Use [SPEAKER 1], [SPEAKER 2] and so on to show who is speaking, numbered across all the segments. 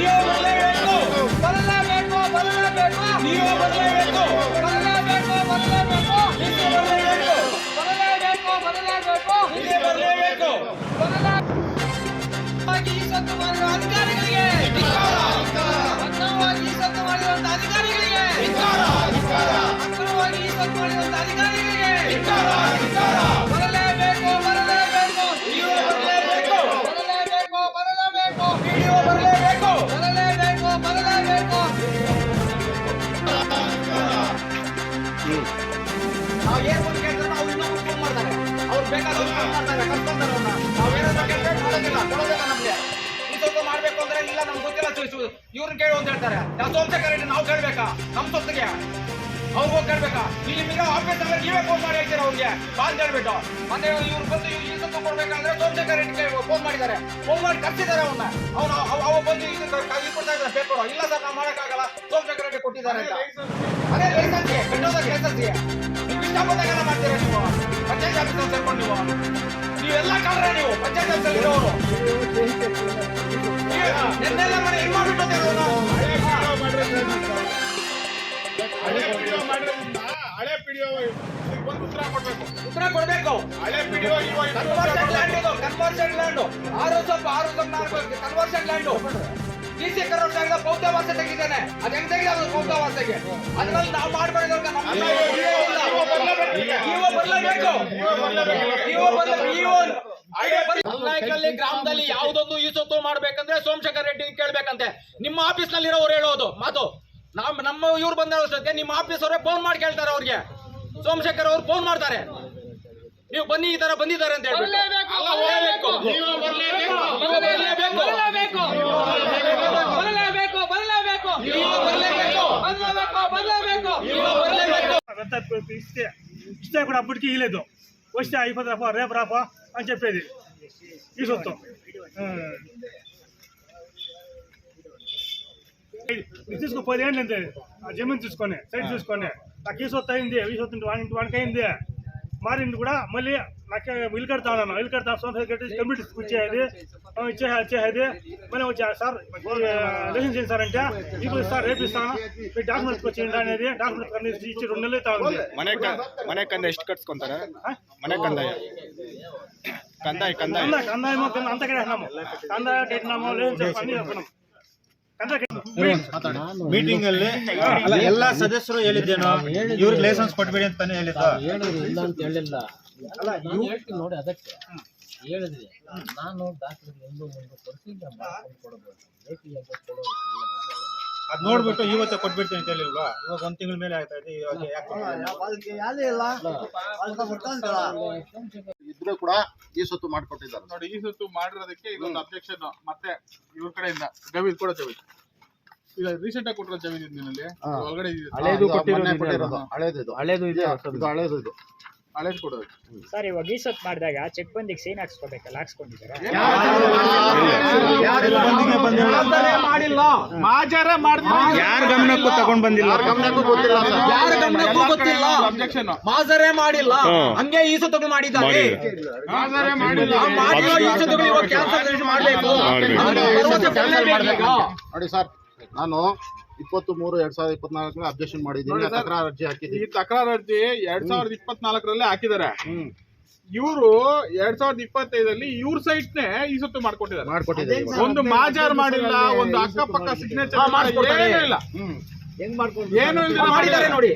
[SPEAKER 1] Dios. ಮಾಡ್ಬೇಕು ಅಂದ್ರೆ ಇಲ್ಲ ನಮ್ಗೆ ಗೊತ್ತಿಲ್ಲ ಇವ್ರನ್ನ ಕೇಳು ಅಂತ ಹೇಳ್ತಾರೆ ನಾವು ಸೋಮಶೇಖರ್ ನಾವು ಕೇಳ್ಬೇಕಾ ನಮ್ಮ ಸೊತ್ತಿಗೆ ಅವ್ರಿಗೆ ಹೋಗಿ ಕೇಳ್ಬೇಕಾ ಇಲ್ಲಿ ನಿಮಗೆ ಆಫೀಸ್ ಅಂದ್ರೆ ನೀವೇ ಫೋನ್ ಮಾಡಿ ಹೇಳ್ತೀರಾ ಅವ್ರಿಗೆ ಬಾಲ್ ಹೇಳ್ಬಿಟ್ಟು ಮತ್ತೆ ಇವ್ರು ಬಂದು ಇವ್ರು ಈ ಸೊತ್ತು ಕೊಡ್ಬೇಕಂದ್ರೆ ಫೋನ್ ಮಾಡಿದ್ದಾರೆ ಫೋನ್ ಮಾಡಿ ಕರ್ತಿದ್ದಾರೆ ಅವನ್ನ ಅವನು ಅವ ಬಂದು ಇದು ಕೊಡ್ತಾ ಇದ್ದಾರೆ ಪೇಪರ್ ಇಲ್ಲ ಸರ್, ನಾವು ಮಾಡೋಕ್ಕಾಗಲ್ಲ. ಸೋಮಶೇಖರ್ ರೆಡ್ಡಿ ಕೊಟ್ಟಿದ್ದಾರೆ ಅಂತ. ಅದೇ ಲೈಸನ್ಸ್ ಕಟ್ಟೋದ ಲೈಸೆನ್ಸ್ ನೀವು ಮಾಡ್ತೀರ ನೀವು ಪಂಚಾಯತ್ ಆಫೀಸಲ್ಲಿ ಸೇರ್ಕೊಂಡು ನೀವು ನೀವೆಲ್ಲ ಕಳ್ರೆ ನೀವು ಪಂಚಾಯತ್ ಆಫೀಸಲ್ಲಿ ಇರೋರು ನಿನ್ನೆಲ್ಲ ಮನೆ ಇದು. ಮಾಡ್ಬಿಟ್ಟು
[SPEAKER 2] ಹಳೆ ಪಿಡಿಒ ಮಾಡಿರೋದ್ರಿಂದ ಹಳೆ ಪಿಡಿಒ ಒಂದು ಉತ್ತರ ಕೊಡ್ಬೇಕು
[SPEAKER 1] ಉತ್ತರ ಕೊಡ್ಬೇಕು
[SPEAKER 2] ಹಳೆ ಇವಾಗ
[SPEAKER 1] ಕನ್ವರ್ಷನ್ ಲ್ಯಾಂಡ್ ಇದು ಆರು ಸ್ವಲ್ಪ ಆರು ಸ್ವಲ್ಪ ಕನ್ವರ್ಷನ್ ಲ್ಯಾಂಡ್ ಜಾಗದ ಬೌದ್ಧವಾಸ ತೆಗಿದ್ದಾನೆ ಅದ್ ಹೆಂಗ್ ತೆಗಿದ ಬೌದ್ಧವಾಸಗೆ ಅದ್ರಲ್ಲಿ ನಾವು ಮಾಡ್ಬಾರ್ದು ಅಂತ ನಮ್ಮ ನೀವು ಬರ್ಲೇಬೇಕು ಬರ್ಲೇಬೇಕು ಅಲ್ನಾಯ್ಕಲ್ಲಿ ಗ್ರಾಮದಲ್ಲಿ ಯಾವ್ದೊಂದು ಈ ಸೊತ್ತು ಮಾಡ್ಬೇಕಂದ್ರೆ ಸೋಮಶೇಖರ್ ರೆಡ್ಡಿ ಕೇಳ್ಬೇಕಂತೆ ನಿಮ್ಮ ಆಫೀಸ್ನಲ್ಲಿ ಇರೋರು ಹೇಳೋದು ಮಾತು ನಮ್ ನಮ್ಮ ಇವ್ರು ಬಂದ ಸದ್ಯ ನಿಮ್ಮ ಆಫೀಸ್ ಅವರೇ ಫೋನ್ ಮಾಡಿ ಕೇಳ್ತಾರೆ ಅವ್ರಿಗೆ ಸೋಮಶೇಖರ್ ಅವ್ರು ಫೋನ್ ಮಾಡ್ತಾರೆ ನೀವು ಬನ್ನಿ ಈ ತರ ಬಂದಿದ್ದಾರೆ ಅಂತ ಹೇಳ್ಬಿಟ್ಟು
[SPEAKER 3] ఇస్తే ఇస్తే కూడా అప్పటికి ఇవ్వలేదు వస్తే అయిపోతుందా రేపు రాపా అని చెప్పేది. ఈ సొత్తు. తీసుకో పదేళ్ళు అంతే ఆ జమీన్ తీసుకొని సైడ్ తీసుకొని నాకు ఈ సొత్తు అయింది ఈ సొత్తు వాడి వాడికి అయింది. మారింది కూడా మళ్ళీ నాకు ఇల్లు కడతా ఉన్నాను ఇల్లు కడతా సొంత కట్టి కంప్లీట్ ఇచ్చేది ఆ, ఇచ్చే ఇచ్చేది మళ్ళీ వచ్చా సార్ లైసెన్స్ ఏంటి సార్ అంటే ఇప్పుడు సార్ రేపు ఇస్తాను మీ డాక్యుమెంట్స్ వచ్చేయండి అనేది డాక్యుమెంట్స్ అన్ని ఇచ్చి రెండు నెలలు అవుతా ఉంది
[SPEAKER 2] ಮನೆ ಮನೆ ಕಂದ ಎಷ್ಟು ಕಟ್ಸ್ಕೊಂತಾರ ಮನೆ ಕಂದಾಯ ಕಂದಾಯ ಕಂದಾಯ
[SPEAKER 3] కంద కందాయమో కింద అంత కట్టేసినాము కంద కట్టినాము లేదు చెప్పి అన్ని చెప్పినాం కంద కట్టినాము
[SPEAKER 4] ಮೀಟಿಂಗ್ ಅಲ್ಲಿ ಎಲ್ಲಾ ಸದಸ್ಯರು ಹೇಳಿದ್ದೇನು ಇವ್ರಿಗೆ ಲೈಸೆನ್ಸ್ ಕೊಟ್ಬೇಡಿ ಅಂತಾನೆ
[SPEAKER 5] ಹೇಳಿದ್ರು ಇಲ್ಲ ಅಂತ ಹೇಳಿಲ್ಲ. ನಾನು ಹೇಳ್ತೀನಿ ನೋಡಿ ಅದಕ್ಕೆ. ಹೇಳಿದ್ರಿ ನಾನು ಡಾಕ್ಟರ್ ಮುಂದೆ ಒಂದು ಕೊಡ್ತೀನಿ ಮಾಡ್ಕೊಂಡು ಕೊಡಬಹುದು ಲೇಖಿಯಾಗಿ ಕೊಡೋದು?
[SPEAKER 4] ಅದ್ ನೋಡ್ಬಿಟ್ಟು ಇವತ್ತೇ ಕೊಟ್ಬಿಡ್ತೀನಿ ಅಂತ ಹೇಳಿಲ್ವಾ? ಇವಾಗ ಒಂದ್ ತಿಂಗಳ ಮೇಲೆ ಆಯ್ತಾ ಇದೆ? ಇವಾಗ ಯಾಕೆ?
[SPEAKER 6] ಇದ್ರೆ ಕೂಡ ಈ ಸೊತ್ತು ಮಾಡ್ಕೊಟ್ಟಿದ್ದಾರೆ.
[SPEAKER 2] ನೋಡಿ ಈ ಸೊತ್ತು ಮಾಡಿರೋದಕ್ಕೆ ಇದೊಂದು ಅಬ್ಜೆಕ್ಷನ್ ಮತ್ತೆ ಇವ್ರ ಕಡೆಯಿಂದ ಜಮೀನ್ ಕೂಡ ಜಮೀನ್. ಈಗ ರೀಸೆಂಟ್ ಆಗಿ ಕೊಟ್ಟಿರೋ ಜಮೀನ್ ಇದರಲ್ಲಿ ಒಳಗಡೆ ಇದೆ.
[SPEAKER 6] ಹಳೇದು ಕೊಟ್ಟಿರೋದು ಹಳೇದು ಇದು ಹಳೇದು ಇದೆ ಇದು ಹಳೇದು ಇದು.
[SPEAKER 2] ಹಳೇದು ಕೊಡೋದು.
[SPEAKER 7] ಸರ್ ಇವಾಗ ಈ ಸತ್ ಮಾಡಿದಾಗ ಚೆಕ್ ಬಂದಿಗೆ ಸೀನ್ ಹಾಕ್ಸ್ಕೋಬೇಕಲ್ಲ ಹಾಕ್ಸ್ಕೊಂಡಿದ್ದಾರೆ?
[SPEAKER 1] ಮಾಡಿಲ್ಲ
[SPEAKER 2] ಮಾಜಾರ ಮಾಡಿದ್ರೆ
[SPEAKER 4] ಯಾರ ಗಮನಕ್ಕೂ ತಗೊಂಡ್ ಬಂದಿಲ್ಲ
[SPEAKER 6] ಯಾರ ಗಮನಕ್ಕೂ ಗೊತ್ತಿಲ್ಲ ಸರ್.
[SPEAKER 1] ಯಾರ ಗಮನಕ್ಕೂ ಗೊತ್ತಿಲ್ಲ.
[SPEAKER 2] ಅಬ್ಜೆಕ್ಷನ್
[SPEAKER 1] ಮಾಜರೇ ಮಾಡಿಲ್ಲ. ಹಂಗೆ ಈ ಸತ್ತುಗಳು ಮಾಡಿದ್ದಾರೆ.
[SPEAKER 2] ಮಾಜಾರೇ ಮಾಡಿಲ್ಲ.
[SPEAKER 1] ಆ ಮಾಡಿರೋ ಈ ಸತ್ತುಗಳು ಇವಾಗ ಕ್ಯಾನ್ಸಲ್ ಮಾಡಬೇಕು. ಅದನ್ನ ಭರವಸೆ ಕೊಡ್ಲೇಬೇಕು ಈಗ.
[SPEAKER 6] ನೋಡಿ ಸರ್ ನಾನು ಇಪ್ಪತ್ತು ಮೂರು ಎರಡ್ ಸಾವಿರದ ಇಪ್ಪತ್ನಾಲ್ಕರಲ್ಲಿ ಅಬ್ಜೆಕ್ಷನ್ ಮಾಡಿದ್ದೀನಿ. ತಕರಾರು ಅರ್ಜಿ
[SPEAKER 2] ಈ
[SPEAKER 6] ಹಾಕಿದ್ದೀನಿ
[SPEAKER 2] ತಕರಾರು ಅರ್ಜಿ ಎರಡ್ ಸಾವಿರದ ಇಪ್ಪತ್ನಾಲ್ಕರಲ್ಲೇ ಹಾಕಿದ್ದಾರೆ. ಇವರು ಎರಡ್ ಸಾವಿರದ ಇಪ್ಪತ್ತೈದಲ್ಲಿ ಇವ್ರ ಸೈಟ್ ನೇ ಈ ಸುತ್ತು ಮಾಡ್ಕೊಟ್ಟಿದ್ದಾರೆ. ಒಂದು ಮಾಜಾರ್ ಮಾಡಿಲ್ಲ ಒಂದು ಅಕ್ಕಪಕ್ಕ ಸಿಗ್ನೇಚರ್
[SPEAKER 1] ಮಾಡಿಲ್ಲ
[SPEAKER 2] ಏನೂ ಇಲ್ಲ. ಏನು
[SPEAKER 1] ನೋಡಿ.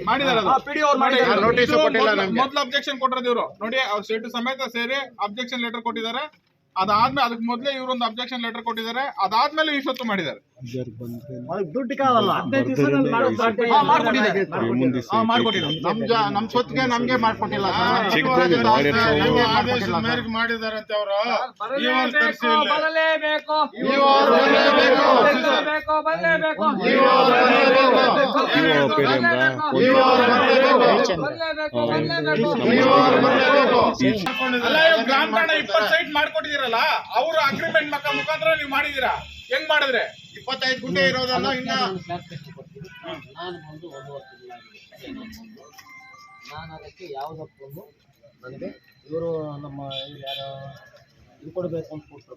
[SPEAKER 2] ಮೊದ್ಲು- ಮೊದ್ಲು ಅಬ್ಜೆಕ್ಷನ್ ಕೊಟ್ಟಿರೋದು ಇವರು. ನೋಡಿ ಅವ್ರ ಸೆಟ್ ಸಮೇತ ಸೇರಿ ಅಬ್ಜೆಕ್ಷನ್ ಲೆಟರ್ ಕೊಟ್ಟಿದ್ದಾರೆ. ಅದಾದ್ಮೇಲೆ ಅದಕ್ಕೆ ಮೊದ್ಲೇ ಒಂದು ಅಬ್ಜೆಕ್ಷನ್ ಲೆಟರ್ ಕೊಟ್ಟಿದ್ದಾರೆ. ಅದಾದ್ಮೇಲೆ ಈ ಸುತ್ತು ಮಾಡಿದ್ದಾರೆ.
[SPEAKER 6] ನಮ್ ಸ್ವತ್ತಿಗೆ ನಮ್ಗೆ ಮಾಡ್ಕೊಟ್ಟಿಲ್ಲ.
[SPEAKER 2] ಮೇರೆಗೆ ಮಾಡಿದಾರಂತೆ ಅವರು. ಗ್ರಾಮ ಠಾಣೆ ಇಪ್ಪತ್ತು ಸೈಟ್ ಮಾಡ್ಕೊಟ್ಟಿದ್ದೀರಲ್ಲ ಅವರು ಅಗ್ರಿಮೆಂಟ್ ಮಕ್ಕ ಮುಖಾಂತರ ನೀವು ಮಾಡಿದೀರಾ ಹೆಂಗ್ ಮಾಡಿದ್ರೆ?
[SPEAKER 6] ಇಪ್ಪತ್ತೈದು ಗುಂಟೆ ಇರೋದಲ್ಲ ಇನ್ನ?
[SPEAKER 5] ನಾನು ಬಂದು ಒಂದೂವರೆ ತಿಂಗಳಾಗಿದೆ ನಾನು ಅದಕ್ಕೆ ಯಾವುದಕ್ಕೊಂದು ನನಗೆ ಇವರು ನಮ್ಮ ಯಾರು ಇದು ಕೊಡಬೇಕು ಅಂತ ಕೊಟ್ಟರು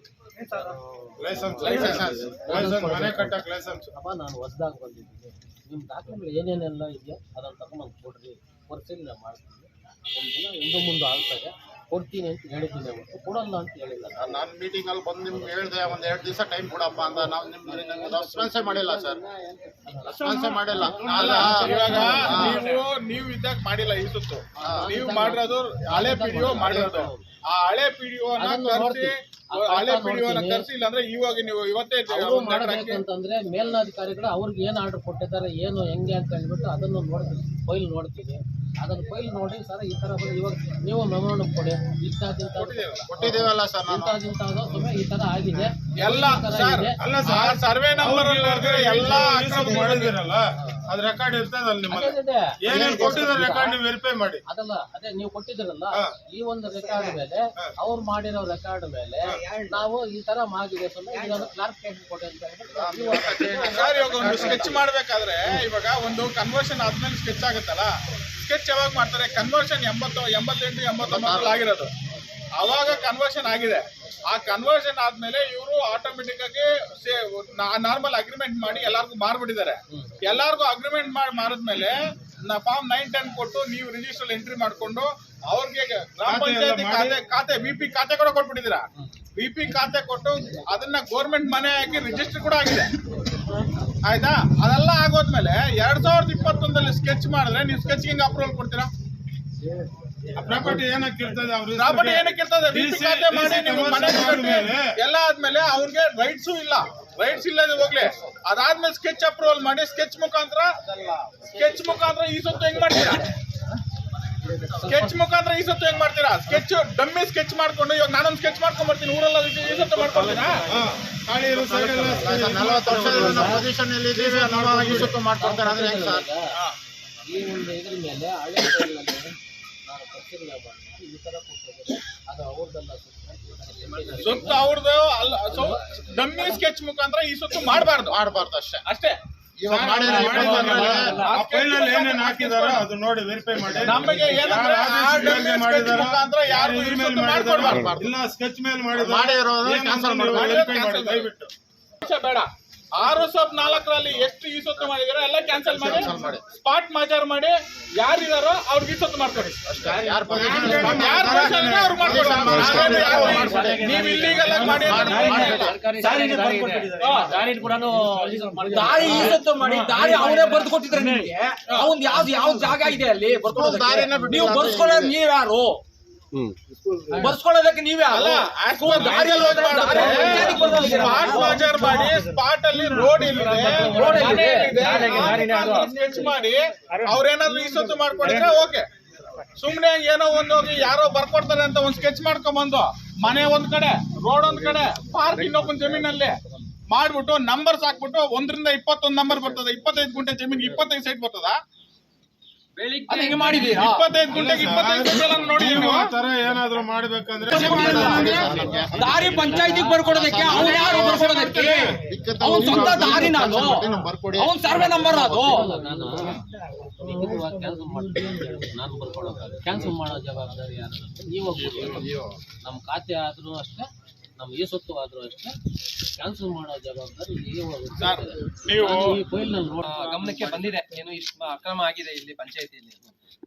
[SPEAKER 5] ಅಪ್ಪ ನಾನು ಹೊಸದಾಗಿ ಬಂದಿದ್ದೀನಿ. ನಿಮ್ಮ ದಾಖಲೆ ಏನೇನೆಲ್ಲ ಇದೆಯೋ ಅದನ್ನು ತಗೊಂಡ್ಬಂದು ಕೊಡ್ರಿ. ಪರಿಶೀಲನೆ ಮಾಡ್ತೀನಿ. ಒಂದು ದಿನ ಹಿಂದೆ ಮುಂದೆ ಆಗ್ತದೆ. ಕೊಡ್ತೀನಿ ಅಂತ ಹೇಳಿದ್ದೀನಿ ಅವತ್ತು. ಕೊಡಲ್ಲ ಅಂತ ಹೇಳಿಲ್ಲ. ನಾನು.
[SPEAKER 6] ನಾನು ಮೀಟಿಂಗ್ ಅಲ್ಲಿ ಬಂದು ನಿಮ್ಗೆ ಹೇಳ್ದೆ ಒಂದ್ ಎರಡು ದಿವಸ ಟೈಮ್ ಕೊಡಪ್ಪ ಅಂತ. ನಾವು ನಿಮ್ಗೆ ರೆಸ್ಪಾನ್ಸೇ ಮಾಡಿಲ್ಲ ಸರ್ ರೆಸ್ಪಾನ್ಸೇ ಮಾಡಿಲ್ಲ.
[SPEAKER 2] ಇವಾಗ ನೀವು ನೀವು ಇದ್ದಾಗ ಮಾಡಿಲ್ಲ ಈ ಸುತ್ತು. ನೀವು ಮಾಡಿರೋದು ಹಳೆ ಪಿಡಿಯೋ ಮಾಡಿರೋದು. ಆ ಹಳೆ ಪಿಡಿಒನ
[SPEAKER 5] ಡಿ
[SPEAKER 2] ಕರ್ಸಿ ಹಳೆ ಪಿಡಿಒನ ಕರೆಸಿ ಇಲ್ಲಾಂದ್ರೆ ಇವಾಗ ನೀವು ಇವತ್ತೇ
[SPEAKER 5] ಅಂತಂದ್ರೆ ಮೇಲ್ನಾಧಿಕಾರಿಗಳು ಅವ್ರಿಗೆ ಏನು ಆರ್ಡರ್ ಕೊಟ್ಟಿದ್ದಾರೆ ಏನು ಹೆಂಗೆ ಅಂತ ಹೇಳ್ಬಿಟ್ಟು ಅದನ್ನು ನೋಡ್ತೀನಿ. ಫೈಲ್ ನೋಡ್ತೀನಿ. ಅದನ್ನ ಫೈಲ್ ನೋಡಿ ಸರ್ ಈ ಥರ ಇವಾಗ ನೀವು ಮೆಮೊರಂಡಮ್ ಕೊಡಿ. ಇಂಥದ್ದಿಂತ
[SPEAKER 6] ಕೊಟ್ಟಿದ್ದೀವಲ್ಲ ಸರ್
[SPEAKER 5] ಈ ಥರ ಆಗಿದೆ.
[SPEAKER 2] ಎಲ್ಲ
[SPEAKER 5] ಈ
[SPEAKER 2] ಸರ್ ಅಲ್ಲ ಸರ್ ಸರ್ವೆ ನಂಬರ್ ಎಲ್ಲ
[SPEAKER 4] ಮಾಡಿದಿರಲ್ಲ ಅದ್ ರೆಕಾರ್ಡ್ ಇರ್ತದೆ ಅಲ್ಲಿ ನಿಮ್ಮಲ್ಲಿ. ಏನೇನ್ ಕೊಟ್ಟಿದ್ದಾರೆ ರೆಕಾರ್ಡ್ ನೀವು ವೆರಿಫೈ ಮಾಡಿ.
[SPEAKER 5] ಅದಲ್ಲ ಅದೇ ನೀವು ಕೊಟ್ಟಿದ್ರಲ್ಲ ಈ ಒಂದು ರೆಕಾರ್ಡ್ ಮೇಲೆ ಅವ್ರು ಮಾಡಿರೋ ರೆಕಾರ್ಡ್ ಮೇಲೆ ನಾವು ಈ ತರ ಮಾಡಿದೆ ಕ್ಲಾರಿಫಿಕೇಶನ್ ಕೊಡಿ ಅಂತ ನೀವು
[SPEAKER 2] ಸರ್ ಇವಾಗ ಒಂದು ಸ್ಕೆಚ್ ಮಾಡ್ಬೇಕಾದ್ರೆ ಇವಾಗ ಒಂದು ಕನ್ವರ್ಷನ್ ಆದ್ಮೇಲೆ ಸ್ಕೆಚ್ ಆಗುತ್ತಲ್ಲ? ಸ್ಕೆಚ್ ಯಾವಾಗ ಮಾಡ್ತಾರೆ? ಕನ್ವರ್ಷನ್ ಎಂಬತ್ತು ಎಂಬತ್ತೆಂಟು ಎಂಬತ್ತೊಂಬತ್ತರಲ್ಲಿ ಆಗಿರೋದು. ಅವಾಗ ಕನ್ವರ್ಷನ್ ಆಗಿದೆ. ಆ ಕನ್ವರ್ಷನ್ ಆದ್ಮೇಲೆ ಇವರು ಆಟೋಮೆಟಿಕ್ ಆಗಿ ನಾರ್ಮಲ್ ಅಗ್ರಿಮೆಂಟ್ ಮಾಡಿ ಎಲ್ಲಾರ್ಗು ಮಾರ್ಬಿಟ್ಟಿದ್ದಾರೆ. ಎಲ್ಲಾರ್ಗು ಅಗ್ರಿಮೆಂಟ್ ಮಾಡಿ ಮಾರದ್ಮೇಲೆ ಫಾರ್ಮ್ ನೈನ್ ಟೆನ್ ಕೊಟ್ಟು ನೀವು ರಿಜಿಸ್ಟರ್ ಎಂಟ್ರಿ ಮಾಡ್ಕೊಂಡು ಅವ್ರಿಗೆ ಗ್ರಾಮ ಪಂಚಾಯತಿ ಖಾತೆ ಖಾತೆ ಬಿ ಪಿ ಖಾತೆ ಕೂಡ ಕೊಟ್ಬಿಟ್ಟಿದ್ದೀರಾ? ಬಿ ಪಿ ಖಾತೆ ಕೊಟ್ಟು ಅದನ್ನ ಗೋರ್ಮೆಂಟ್ ಮನೆ ಹಾಕಿ ರಿಜಿಸ್ಟರ್ ಕೂಡ ಆಗಿದೆ. ಆಯ್ತಾ? ಅದೆಲ್ಲ ಆಗೋದ್ಮೇಲೆ ಎರಡ್ ಸಾವಿರದ ಇಪ್ಪತ್ತೊಂದಲ್ಲಿ ಸ್ಕೆಚ್ ಮಾಡಿದ್ರೆ ನೀವು ಸ್ಕೆಚ್ ಹಿಂಗ್ ಅಪ್ರೂವಲ್ ಕೊಡ್ತೀರಾ?
[SPEAKER 4] ಪ್ರಾಪರ್ಟಿ ಏನಕ್ಕೆ ಇರ್ತದೆ ಅವ್ರ?
[SPEAKER 2] ಪ್ರಾಪರ್ಟಿ ಏನಕ್ಕೆ ಇರ್ತದೆ ಖಾತೆ ಮಾಡಿ
[SPEAKER 4] ನಿಮ್ಮ
[SPEAKER 2] ನೀವು ಮನೆ ಕಟ್ಟಿ ಎಲ್ಲ ಆದ್ಮೇಲೆ ಅವ್ರಿಗೆ ರೈಟ್ಸು ಇಲ್ಲ. ರೈಟ್ಸ್ ಇಲ್ಲದೆ ಹೋಗ್ಲಿ. ಅದಾದ್ಮೇಲೆ ಸ್ಕೆಚ್ ಅಪ್ರೂವಲ್ ಮಾಡಿ ಸ್ಕೆಚ್ ಮುಖಾಂತರ ಸ್ಕೆಚ್ ಮುಖಾಂತರ ಈ ಸೊತ್ತು ಹೆಂಗ್ ಮಾಡ್ತೀರಾ? ಸ್ಕೆಚ್ ಮುಖಾಂತರ ಈ ಸೊತ್ತು ಹೆಂಗ್ ಮಾಡ್ತೀರಾ? ಸ್ಕೆಚ್ ಡಮ್ಮಿ ಸ್ಕೆಚ್ ಮಾಡ್ಕೊಂಡು ಇವಾಗ ನಾನೊಂದು ಸ್ಕೆಚ್ ಮಾಡ್ಕೊಂಡ್ ಬರ್ತೀನಿ ಊರೆಲ್ಲ ಈ ಸೊತ್ತು ಮಾಡ್ಕೊಳ್ತೀರಾ
[SPEAKER 6] ನಲವತ್ತು ವರ್ಷದಿಂದ ಪೊಸಿಷನ್ ಅಲ್ಲಿ ಇದ್ದೀವಿ ನಾವು ಈ ಸೊತ್ತು ಮಾಡ್ಕೊಡ್ತಾರೆ ಅಂದ್ರೆ ಹೆಂಗ್ ಸರ್
[SPEAKER 5] ಈ ಒಂದು ಇದ್ರ ಮೇಲೆ ಹಳೆ ನಾನು ಮಾಡಿಬಿಟ್ಟು ಈ ತರ ಕೊಟ್ಟಿದ್ದಾರೆ ಅದು ಅವ್ರದ್ದಲ್ಲ
[SPEAKER 2] ಸೊತ್ತು ಅವ್ರದ್ದು ಅಲ್ಲ ಡಮ್ಮಿ ಸ್ಕೆಚ್ ಮುಖಾಂತರ ಈ ಸೊತ್ತು ಮಾಡಬಾರ್ದು.
[SPEAKER 6] ಮಾಡಬಾರ್ದು ಅಷ್ಟೇ.
[SPEAKER 2] ಅಷ್ಟೇ. ನಮಗೆ
[SPEAKER 4] ಇಲ್ಲ ಸ್ಕೆಚ್ ಮೇಲೆ ಮಾಡಿದ್ರೆ
[SPEAKER 6] ಮಾಡಿರೋದು
[SPEAKER 4] ಏನಂತ
[SPEAKER 6] cancel
[SPEAKER 4] ನೀವು ಮಾಡಿ. ದಯವಿಟ್ಟು
[SPEAKER 2] ವಿಷಯ ಬೇಡ. ಆರು ಸಾವಿರದ ನಾಲ್ಕರಲ್ಲಿ ಎಷ್ಟು ಈಸೊತ್ತು ಸೊತ್ತು ಮಾಡಿದಾರೋ ಎಲ್ಲ ಕ್ಯಾನ್ಸಲ್ ಮಾಡಿ ಸ್ಪಾಟ್ ಮಾಜಾರ್ ಮಾಡಿ ಯಾರಿದಾರೋ ಅವ್ರಿಗೆ ಈಸೊತ್ತು ಸೊತ್ತು ಮಾಡ್ಕೊಡಿ. ನೀವು ಇಲ್ಲಿಗೆಲ್ಲ ಮಾಡಿ
[SPEAKER 1] ದಾರಿ ಈಸತ್ತು ಮಾಡಿ ದಾರಿ ಅವನೇ ಬರ್ದು ಕೊಟ್ಟಿದ್ರೆ ನಿಮಗೆ. ಅವ್ನ್ ಯಾವ್ದು ಯಾವ ಜಾಗ ಇದೆ ಅಲ್ಲಿ ನೀವು
[SPEAKER 6] ಬರ್ಸ್ಕೊಳ್ಳೋ
[SPEAKER 1] ಬರ್ಸ್ಕೊಳ್ಳೋದು ನೀವ್ಯಾರು? ಬರ್ಸ್ಕೊಳ್ಳೋದಕ್ಕೆ
[SPEAKER 2] ಅಲ್ಲ ಹೋಗಿ
[SPEAKER 1] ದಾರಿ
[SPEAKER 2] ಸ್ಪಾಟ್ ಮಾಜಾರ್ ಮಾಡಿ ಸ್ಪಾಟ್ ಅಲ್ಲಿ ರೋಡ್? ಸ್ಕೆಚ್ ಮಾಡಿ ಅವ್ರೇನಾದ್ರು ಈ ಮಾಡ್ಕೊಂಡಿದ್ರೆ ಮಾಡ್ಕೊಡಿದ್ರೆ ಓಕೆ. ಸುಮ್ನೆ ಏನೋ ಒಂದ್ ಹೋಗಿ ಯಾರೋ ಬರ್ಕೊಡ್ತಾರೆ ಅಂತ ಒಂದ್ ಸ್ಕೆಚ್ ಮಾಡ್ಕೊಂಬಂದು ಮನೆ ಒಂದ್ ಕಡೆ ರೋಡ್ ಒಂದ್ ಕಡೆ ಪಾರ್ಕ್ ಇನ್ನೊಬ್ಬನ ಜಮೀನಲ್ಲಿ ಮಾಡ್ಬಿಟ್ಟು ನಂಬರ್ಸ್ ಹಾಕ್ಬಿಟ್ಟು ಒಂದ್ರಿಂದ ಇಪ್ಪತ್ತೊಂದ್ ನಂಬರ್ ಬರ್ತದ. ಇಪ್ಪತ್ತೈದು ಗುಂಟೆ ಜಮೀನ್ ಇಪ್ಪತ್ತೈದು ಸೈಟ್ ಬರ್ತದ?
[SPEAKER 1] ಅದ್ ಹಿಂಗೆ ಮಾಡಿದೀರಾ
[SPEAKER 2] ಇಪ್ಪತ್ತೈದು ಗುಂಟೆಗೆ ಇಪ್ಪತ್ತೈದು ಸೈಟ್ ಎಲ್ಲ ನೋಡಿ
[SPEAKER 4] ನೀವು? ಆ ತರ ಏನಾದ್ರು ಮಾಡ್ಬೇಕಂದ್ರೆ
[SPEAKER 1] ದಾರಿ ಪಂಚಾಯತಿಗೆ ಬರ್ಕೊಡೋದಕ್ಕೆ ಅವ್ನು ಯಾರು ಬರ್ಕೊಡೋದಕ್ಕೆ? ಅವ್ನ್ ಸ್ವಂತ ದಾರಿನ
[SPEAKER 6] ಅದು
[SPEAKER 1] ಅವ್ನ್ ಸರ್ವೆ ನಂಬರ್ ಅದು.
[SPEAKER 5] ಕ್ಯಾನ್ಸಲ್ ಮಾಡ್ತೀನಿ ನಾನು ಬರ್ಕೊಡೋಕ್ಕಾಗಲ್ಲ. ಕ್ಯಾನ್ಸಲ್ ಮಾಡೋ ಜವಾಬ್ದಾರಿ ಯಾರು ನೀವು ನಮ್ಮ ಖಾತೆ ಆದ್ರೂ ಅಷ್ಟೇ. ನಮ್ಮ ಈ ಸೊತ್ತು ಆದರೂ ಅಷ್ಟೇ ಕ್ಯಾನ್ಸಲ್ ಮಾಡೋ ಜವಾಬ್ದಾರಿ ಈ
[SPEAKER 8] ಗಮನಕ್ಕೆ ಬಂದಿದೆ. ಏನು ಇಷ್ಟು ಅಕ್ರಮ ಆಗಿದೆ ಇಲ್ಲಿ ಪಂಚಾಯತಿಯಲ್ಲಿ.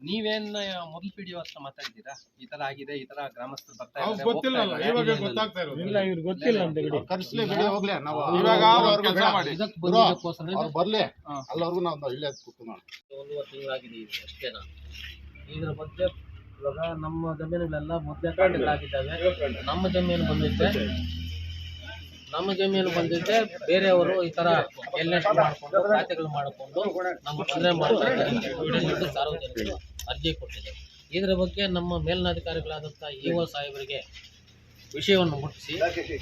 [SPEAKER 8] ನೀವೇನ್ ಮೊದಲು ಪಿ ಅಂತ ಹತ್ರ ಮಾತಾಡಿದ್ದೀರಾ? ಈ ತರ ಆಗಿದೆ ಈ ತರ ಗ್ರಾಮಸ್ಥರು ಬರ್ತಾ ಇದ್ದಾರೆ
[SPEAKER 4] ಗೊತ್ತಿಲ್ಲಲ್ಲ ಇವಾಗ ಗೊತ್ತಾಗ್ತಾ ಇರೋದು.
[SPEAKER 3] ಇಲ್ಲ ಇವ್ರಿಗೆ ಗೊತ್ತಿಲ್ಲ ಅಂತ ಬಿಡಿ
[SPEAKER 6] ಕರ್ಸ್ಲಿ ಬಿಡಿ ಹೋಗ್ಲಿ ನಾವು
[SPEAKER 2] ಇವಾಗ
[SPEAKER 6] ಅವ್ರಿಗೆ
[SPEAKER 2] ಒಂದ್ ಕೆಲ್ಸ
[SPEAKER 6] ಬೇಡ.
[SPEAKER 2] ಮಾಡಿ.
[SPEAKER 5] ಇದಕ್ಕೆ
[SPEAKER 6] ಗುರು,
[SPEAKER 5] ಬಂದಿದ್ದಕ್ಕೋಸ್ಕರ
[SPEAKER 6] ಅವ್ರು ಬರ್ಲಿ. ನಾವು ಇಲ್ಲೇ
[SPEAKER 5] ಒಂದೂವರೆ ತಿಂಗಳಾಗಿದೆ ಇದು ಅಷ್ಟೇ ನಾನು ಇದ್ರ ಬಗ್ಗೆ ಇವಾಗ ನಮ್ಮ ಜಮೀನುಗಳೆಲ್ಲ ಮೊದಲೇ ಆಗಿದ್ದಾವೆ ನಮ್ಮ ಜಮೀನು ಬಂದಿದ್ದೆ. ನಮ್ಮ ಜಮೀನು ಬಂದಿದ್ದೆ ಬೇರೆಯವರು ಈ ತರ ಎಲ್ಲ ಮಾಡಿಕೊಂಡು ಖಾತೆಗಳು ಮಾಡಿಕೊಂಡು ನಮ್ಮ ತೊಂದರೆ ಮಾಡ್ತಾ ಇದ್ದಾರೆ. ಸಾರ್ವಜನಿಕರು ಅರ್ಜಿ ಕೊಟ್ಟಿದ್ದಾರೆ. ಇದರ ಬಗ್ಗೆ ನಮ್ಮ ಮೇಲ್ನಾಧಿಕಾರಿಗಳಾದಂಥ ಇ ಒ ಸಾಹೇಬರಿಗೆ ವಿಷಯವನ್ನು ಮುಟ್ಟಿಸಿ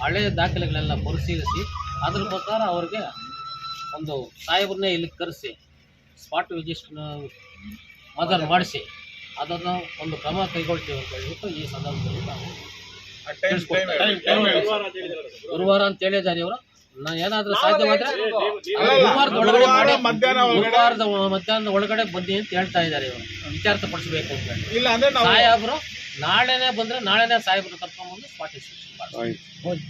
[SPEAKER 5] ಹಳೆಯ ದಾಖಲೆಗಳೆಲ್ಲ ಪರಿಶೀಲಿಸಿ ಅದ್ರ ಪ್ರಕಾರ ಅವ್ರಿಗೆ ಒಂದು ಸಾಹೇಬ್ರನ್ನೇ ಇಲ್ಲಿ ಕರೆಸಿ ಸ್ಪಾಟ್ ವಿಜಿಟ್ ಮದರ್ ಮಾಡಿಸಿ ಅದನ್ನು ಒಂದು ಕ್ರಮ ಕೈಗೊಳ್ತೀವಿ ಅಂತ ಹೇಳ್ಬಿಟ್ಟು ಈ ಸಂದರ್ಭದಲ್ಲಿ ನಾವು ಗುರುವಾರ ಅಂತ ಹೇಳಿದ್ದಾರೆ ಇವರು. ನಾನು ಏನಾದರೂ ಸಾಧ್ಯವಾದ್ರೆ ಗುರುವಾರದ ಗುರುವಾರದ ಮಧ್ಯಾಹ್ನದ ಒಳಗಡೆ ಬನ್ನಿ ಅಂತ ಹೇಳ್ತಾ ಇದ್ದಾರೆ ಇವರು. ವಿಚಾರಪಡಿಸಬೇಕು ಅಂತ ಹೇಳಿ
[SPEAKER 2] ಇಲ್ಲ ಅಂದ್ರೆ ನಾವು
[SPEAKER 5] ನಾಳೆನೇ ಬಂದ್ರೆ ನಾಳೆನೆ ಸಾಹೇಬ್ರು ಕರ್ಕೊಂಡ್ಬಂದು ಸ್ಪಾಟ್ ಮಾಡಿ